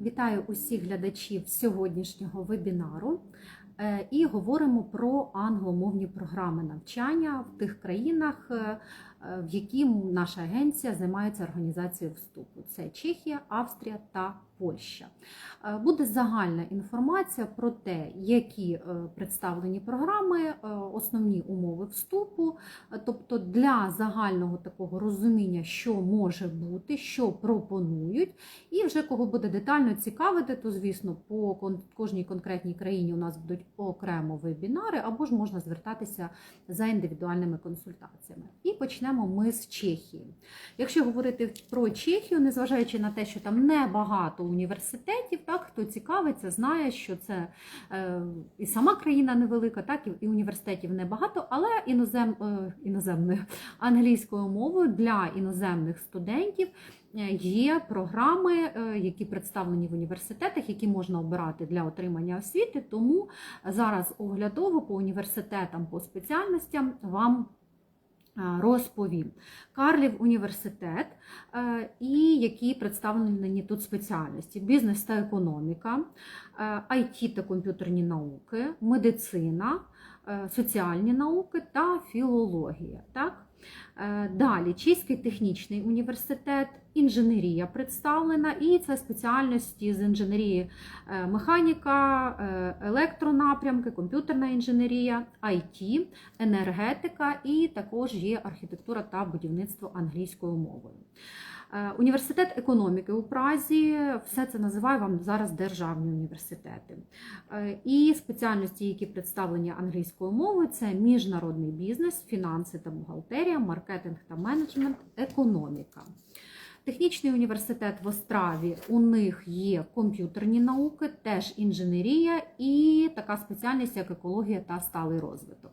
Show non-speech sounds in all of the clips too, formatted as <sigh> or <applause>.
Вітаю усіх глядачів сьогоднішнього вебінару Е, і говоримо про англомовні програми навчання в тих країнах, е, е, в які наша агенція займається організацією вступу. Це Чехія, Австрія та Польща. Е, Буде загальна інформація про те, які е, представлені програми, е, основні умови вступу, тобто для загального такого розуміння, що може бути, що пропонують, і вже кого буде детально цікавити, то звісно, по кожній конкретній країні у нас будуть окремо вебінари, або ж можна звертатися за індивідуальними консультаціями. І почнемо ми з Чехії. Якщо говорити про Чехію, незважаючи на те, що там небагато університетів, так хто цікавиться, знає, що це е, і сама країна невелика, так і, університетів небагато, але інозем, е, іноземною <laughs> англійською мовою для іноземних студентів е, є програми, е, які представлені в університетах, які можна обирати для отримання освіти. Тому зараз оглядово по університетам, по спеціальностям вам розповім. Карлів університет е, і які представлені тут спеціальності: бізнес та економіка, е, IT та комп'ютерні науки, медицина, е, соціальні науки та філологія. Так? Е, Далі Чеський технічний університет, інженерія представлена, і це спеціальності з інженерії е, механіка, е, електронапрямки, комп'ютерна інженерія, IT, енергетика і також є архітектура та будівництво англійською мовою. Е, Університет економіки у Празі, все це називаю вам зараз державні університети. І спеціальності, які представлені англійською мовою, це міжнародний бізнес, фінанси та бухгалтерія, маркетинг та менеджмент, економіка. Технічний університет в Остраві у них є комп'ютерні науки, теж інженерія і така спеціальність, як екологія та сталий розвиток.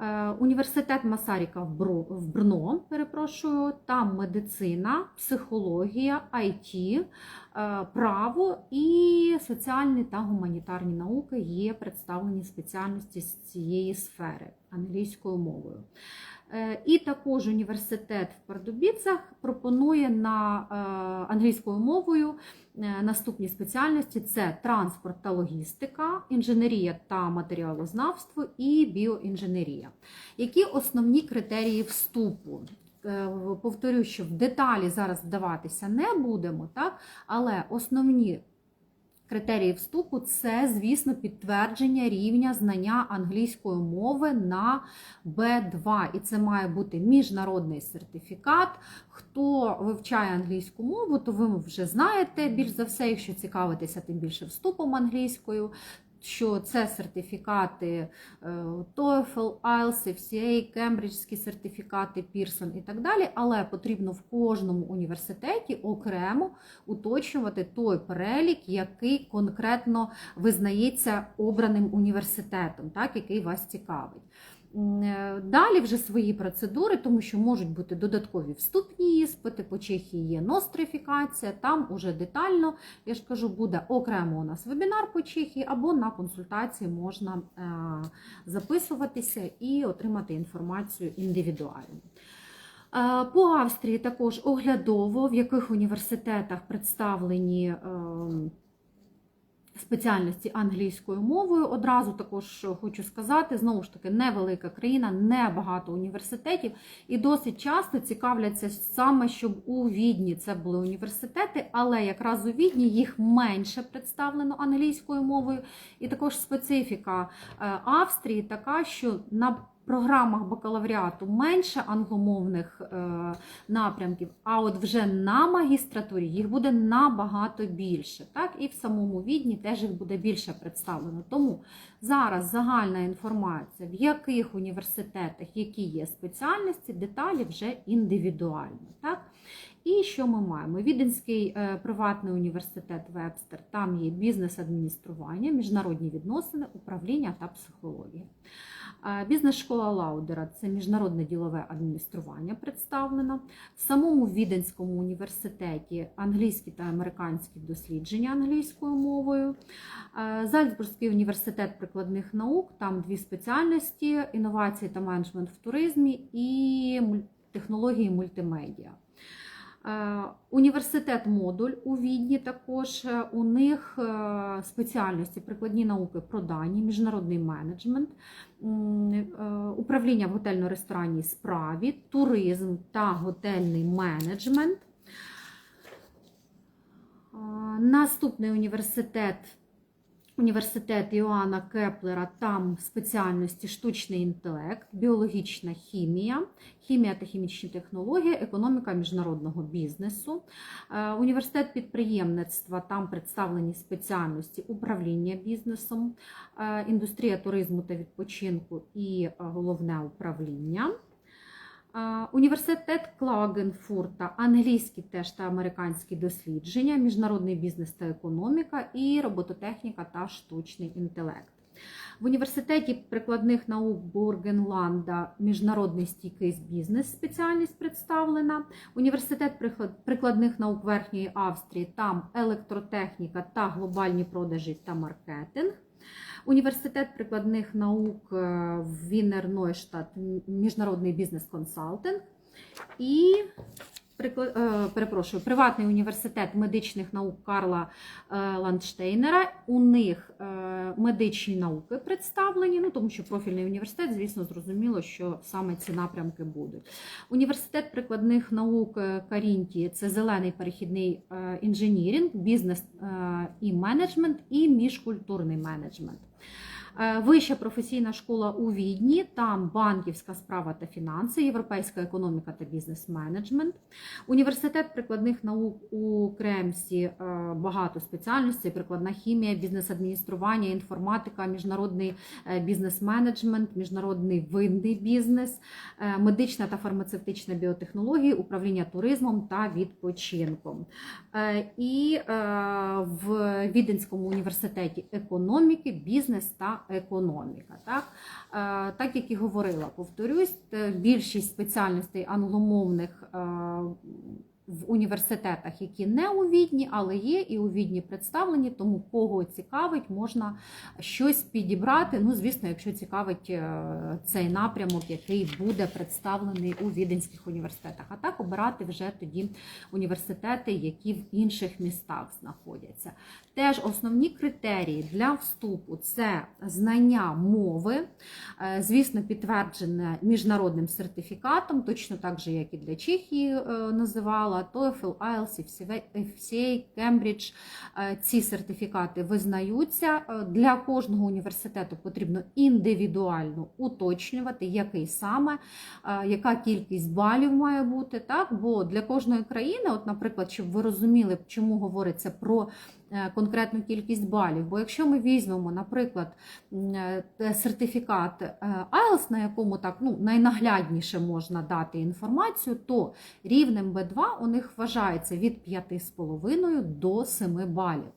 Е, Університет Масаріка в Брно, перепрошую, там медицина, психологія, IT, е, право і соціальні та гуманітарні науки є представлені спеціальності з цієї сфери англійською мовою. Е, І також університет в Пардубіцах пропонує на е, англійською мовою е, наступні спеціальності: це транспорт та логістика, інженерія та матеріалознавство і біоінженерія. Які основні критерії вступу? Повторю, що в деталі зараз вдаватися не будемо, так? але основні критерії вступу це, звісно, підтвердження рівня знання англійської мови на B2. І це має бути міжнародний сертифікат. Хто вивчає англійську мову, то ви вже знаєте більш за все, якщо цікавитеся тим більше вступом англійською. Що це сертифікати е, TOEFL, IELTS, FCA, кембриджські сертифікати, Pearson і так далі, але потрібно в кожному університеті окремо уточнювати той перелік, який конкретно визнається обраним університетом, так, який вас цікавить. Е, Далі вже свої процедури, тому що можуть бути додаткові вступні іспити. По Чехії є нострифікація, там уже детально, я ж кажу, буде окремо у нас вебінар по Чехії, або на консультації можна е, записуватися і отримати інформацію індивідуально. Е, По Австрії також оглядово, в яких університетах представлені е, спеціальності англійською мовою. Одразу також хочу сказати, знову ж таки, невелика країна, небагато університетів, і досить часто цікавляться саме, щоб у Відні це були університети, але якраз у Відні їх менше представлено англійською мовою. І також специфіка е, Австрії така, що на програмах бакалавріату менше англомовних е, напрямків, а от вже на магістратурі їх буде набагато більше. Так? І в самому відні теж їх буде більше представлено. Тому зараз загальна інформація, в яких університетах які є спеціальності, деталі вже індивідуально. Так? І що ми маємо? Віденський е, приватний університет Вебстер, там є бізнес-адміністрування, міжнародні відносини, управління та психологія. Е, Бізнес-школа Лаудера це міжнародне ділове адміністрування представлено. В самому Віденському університеті англійські та американські дослідження англійською мовою. Е, Зальцбурзький університет прикладних наук, там дві спеціальності: інновації та менеджмент в туризмі і технології мультимедіа. Е, Університет модуль у Відні також Е, у них е, спеціальності прикладні науки про дані, міжнародний менеджмент, управління в готельно-ресторанній справі, туризм та готельний менеджмент. Наступний університет. Університет Іоанна Кеплера, там спеціальності штучний інтелект, біологічна хімія, хімія та хімічні технології, економіка міжнародного бізнесу. Е, Університет підприємництва, там представлені спеціальності управління бізнесом, е, індустрія туризму та відпочинку і е, головне управління. Університет Клагенфурта, англійські теж та американські дослідження, міжнародний бізнес та економіка і робототехніка та штучний інтелект. В університеті прикладних наук Бургенланда міжнародний стійкий бізнес спеціальність представлена. Університет прикладних наук Верхньої Австрії, там електротехніка та глобальні продажі та маркетинг. Університет прикладних наук в Вінер Нойштадт, міжнародний бізнес-консалтинг. І перепрошую, приватний університет медичних наук Карла е, Ландштейнера. У них е, медичні науки представлені, ну тому що профільний університет, звісно, зрозуміло, що саме ці напрямки будуть. Університет прикладних наук е, Карінті це зелений перехідний е, інженірінг, бізнес е, і менеджмент, і міжкультурний менеджмент. Е, Вища професійна школа у Відні, там банківська справа та фінанси, європейська економіка та бізнес-менеджмент. Університет прикладних наук у Кремсі е, багато спеціальностей: прикладна хімія, бізнес-адміністрування, інформатика, міжнародний е, бізнес-менеджмент, міжнародний винний бізнес, медична та фармацевтична біотехнології, управління туризмом та відпочинком. І в Віденському університеті економіки, бізнес та економіка. Так, Е, так як і говорила, повторюсь, е, більшість спеціальностей англомовних. В університетах, які не у Відні, але є і у Відні представлені, тому кого цікавить, можна щось підібрати. Ну, звісно, якщо цікавить е, цей напрямок, який буде представлений у віденських університетах. А так обирати вже тоді університети, які в інших містах знаходяться. Теж основні критерії для вступу це знання мови, е, звісно, підтверджене міжнародним сертифікатом, точно так же, як і для Чехії е, називала, TOEFL, IELTS, FCA, Cambridge. Ці сертифікати визнаються. Е, Для кожного університету потрібно індивідуально уточнювати, який саме, е, яка кількість балів має бути. Так? Бо для кожної країни, от, наприклад, щоб ви розуміли, чому говориться про конкретну кількість балів. Бо якщо ми візьмемо, наприклад, е, сертифікат е, IELTS, на якому так ну, найнаглядніше можна дати інформацію, то рівнем B2 у них вважається від 5,5 до 7 балів.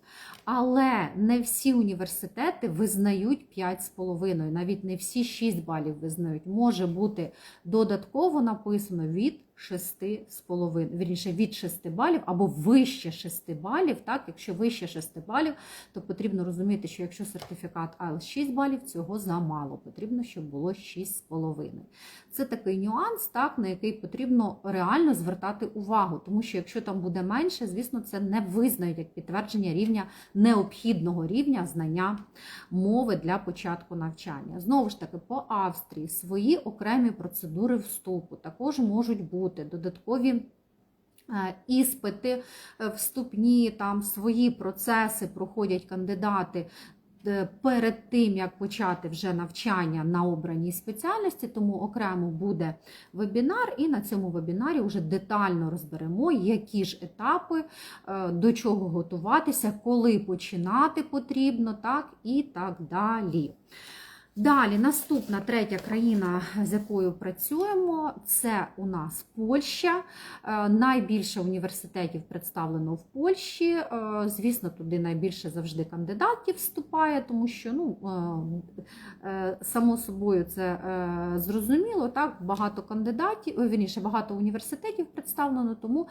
Але не всі університети визнають 5,5, навіть не всі 6 балів визнають. Може бути додатково написано від 6,5, вірніше від 6 балів або вище 6 балів. Так, якщо вище 6 балів, то потрібно розуміти, що якщо сертифікат IELTS 6 балів, цього замало. Потрібно, щоб було 6,5. Це такий нюанс, так, на який потрібно реально звертати увагу, тому що якщо там буде менше, звісно, це не визнають як підтвердження рівня необхідного рівня знання мови для початку навчання. Знову ж таки, по Австрії свої окремі процедури вступу також можуть бути додаткові. е, Іспити е, вступні, там свої процеси проходять кандидати е, перед тим, як почати вже навчання на обраній спеціальності, тому окремо буде вебінар, і на цьому вебінарі вже детально розберемо, які ж етапи, до чого готуватися, коли починати потрібно, так і так далі. Далі, наступна третя країна, з якою працюємо, це у нас Польща. Е, Найбільше університетів представлено в Польщі. Е, Звісно, туди найбільше завжди кандидатів вступає, тому що ну, е, само собою це зрозуміло. Так, багато кандидатів, вірніше, багато університетів представлено, тому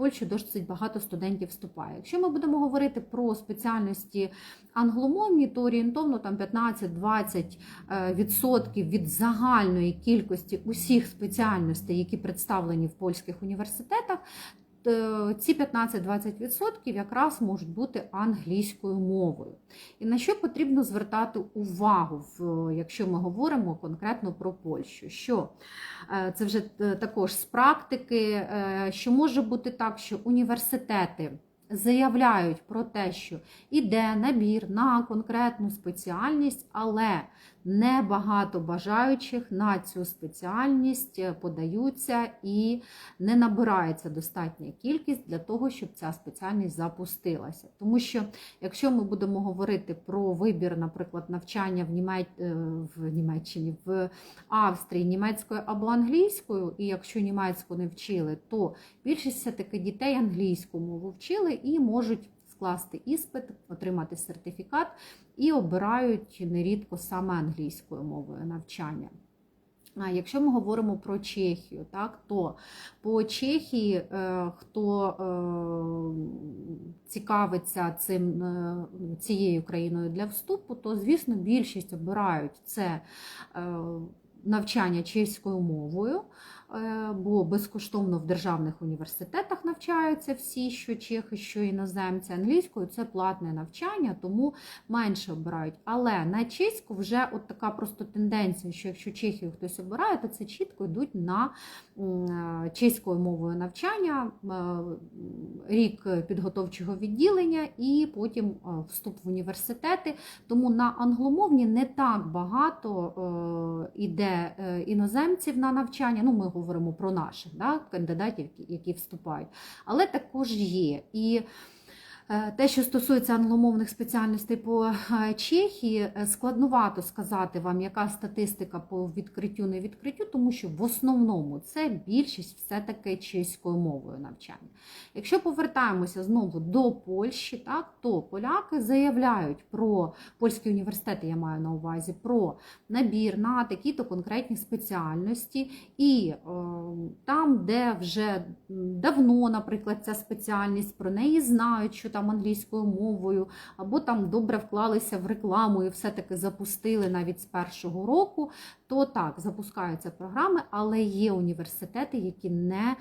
в Польщу досить багато студентів вступає. Якщо ми будемо говорити про спеціальності англомовні, то орієнтовно там 15-20% від загальної кількості усіх спеціальностей, які представлені в польських університетах, е, ці 15-20% якраз можуть бути англійською мовою. І на що потрібно звертати увагу, якщо ми говоримо конкретно про Польщу? Що е, це вже е, також з практики, е, що може бути так, що університети заявляють про те, що іде набір на конкретну спеціальність, але небагато бажаючих на цю спеціальність е, подаються і не набирається достатня кількість для того, щоб ця спеціальність запустилася. Тому що, якщо ми будемо говорити про вибір, наприклад, навчання в, Німеч... е, в Німеччині, в Австрії німецькою або англійською, і якщо німецьку не вчили, то більшість все-таки дітей англійську мову вчили і можуть скласти іспит, отримати сертифікат і обирають нерідко саме англійською мовою навчання. А якщо ми говоримо про Чехію, так, то по Чехії, е, хто е, цікавиться цим, е, цією країною для вступу, то, звісно, більшість обирають це навчання чеською мовою, бо безкоштовно в державних університетах навчаються всі, що чехи, що іноземці. Англійською це платне навчання, тому менше обирають. Але на чеську вже от така просто тенденція, що якщо Чехію хтось обирає, то це чітко йдуть на е, чеською мовою навчання, е, рік підготовчого відділення і потім е, вступ в університети. Тому на англомовні не так багато е, іде е, іноземців на навчання. Ну, ми говоримо про наших да, кандидатів, які- вступають, але також є. І те, що стосується англомовних спеціальностей по е, Чехії, е, складнувато сказати вам, яка статистика по відкриттю, не відкриттю, тому що в основному це більшість все-таки чеською мовою навчання. Якщо повертаємося знову до Польщі, так, то поляки заявляють про польські університети, я маю на увазі, про набір на такі-то конкретні спеціальності, і е, там, де вже давно, наприклад, ця спеціальність, про неї знають, що там англійською мовою, або там добре вклалися в рекламу і все-таки запустили навіть з першого року, то так, запускаються програми, але є університети, які не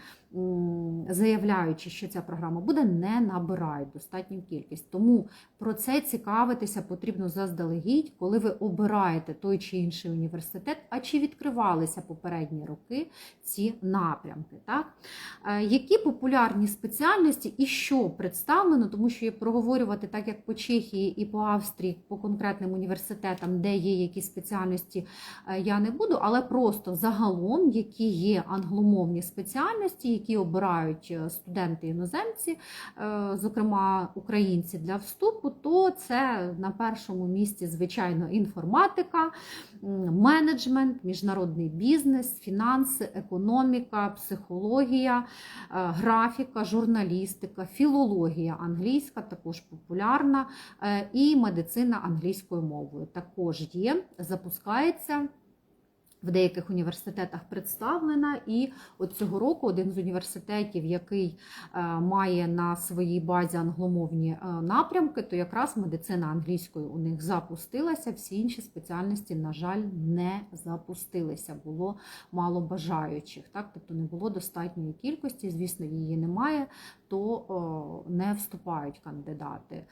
заявляючи, що ця програма буде, не набирають достатню кількість. Тому про це цікавитися потрібно заздалегідь, коли ви обираєте той чи інший університет, а чи відкривалися попередні роки ці напрямки. Так? Е, Які популярні спеціальності і що представлено, тому що проговорювати так, як по Чехії і по Австрії, по конкретним університетам, де є які спеціальності, е, не буду, але просто загалом, які є англомовні спеціальності, які обирають е, студенти-іноземці, е, зокрема українці для вступу, то це на першому місці, звичайно, інформатика, менеджмент, міжнародний бізнес, фінанси, економіка, психологія, е, графіка, журналістика, філологія англійська, також популярна, і медицина англійською мовою також є, запускається. В деяких університетах представлена, і от цього року один з університетів, який е, має на своїй базі англомовні е, напрямки, то якраз медицина англійською у них запустилася. Всі інші спеціальності, на жаль, не запустилися. Було мало бажаючих. Так? Тобто не було достатньої кількості, звісно, її немає, то не вступають кандидати.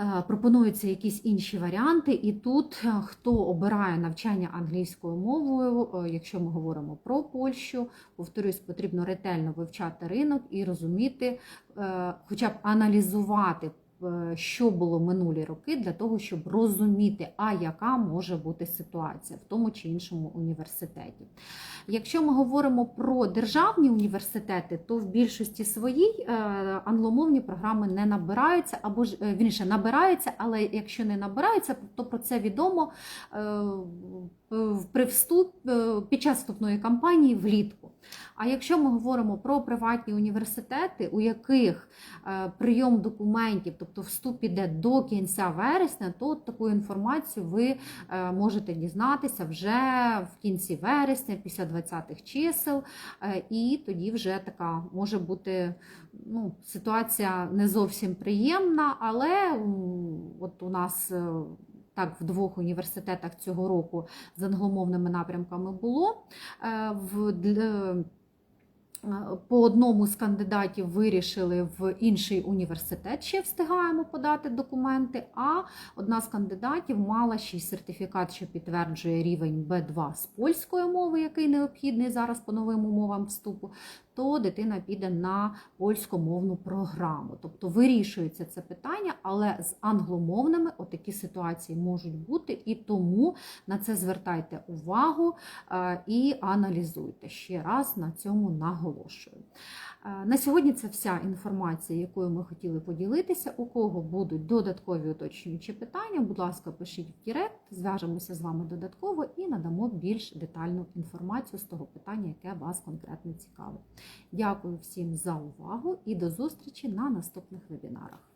Е, Пропонуються якісь інші варіанти, і тут е, хто обирає навчання англійською мовою, е, якщо ми говоримо про Польщу, повторюсь, потрібно ретельно вивчати ринок і розуміти, хоча б аналізувати, що було минулі роки, для того, щоб розуміти, а яка може бути ситуація в тому чи іншому університеті. Якщо ми говоримо про державні університети, то в більшості своїй е, англомовні програми не набираються, або ж е, вірніше набираються, але якщо не набираються, то про це відомо е, при вступ е, під час вступної кампанії влітку. А якщо ми говоримо про приватні університети, у яких е, прийом документів, тобто вступ іде до кінця вересня, то таку інформацію ви е, можете дізнатися вже в кінці вересня, після 20-х чисел, е, і тоді вже така може бути ну, ситуація не зовсім приємна, але от у нас. Е, Так, в двох університетах цього року з англомовними напрямками було. Е, В, по одному з кандидатів вирішили в інший університет ще встигаємо подати документи. А одна з кандидатів мала ще й сертифікат, що підтверджує рівень Б2 з польської мови, який необхідний зараз по новим умовам вступу. То дитина піде на польськомовну програму. Тобто вирішується це питання, але з англомовними отакі ситуації можуть бути, і тому на це звертайте увагу е, і аналізуйте. Ще раз на цьому наголошую. Е, На сьогодні це вся інформація, якою ми хотіли поділитися. У кого будуть додаткові уточнюючі питання, будь ласка, пишіть в Директ, зв'яжемося з вами додатково і надамо більш детальну інформацію з того питання, яке вас конкретно цікавить. Дякую всім за увагу і до зустрічі на наступних вебінарах.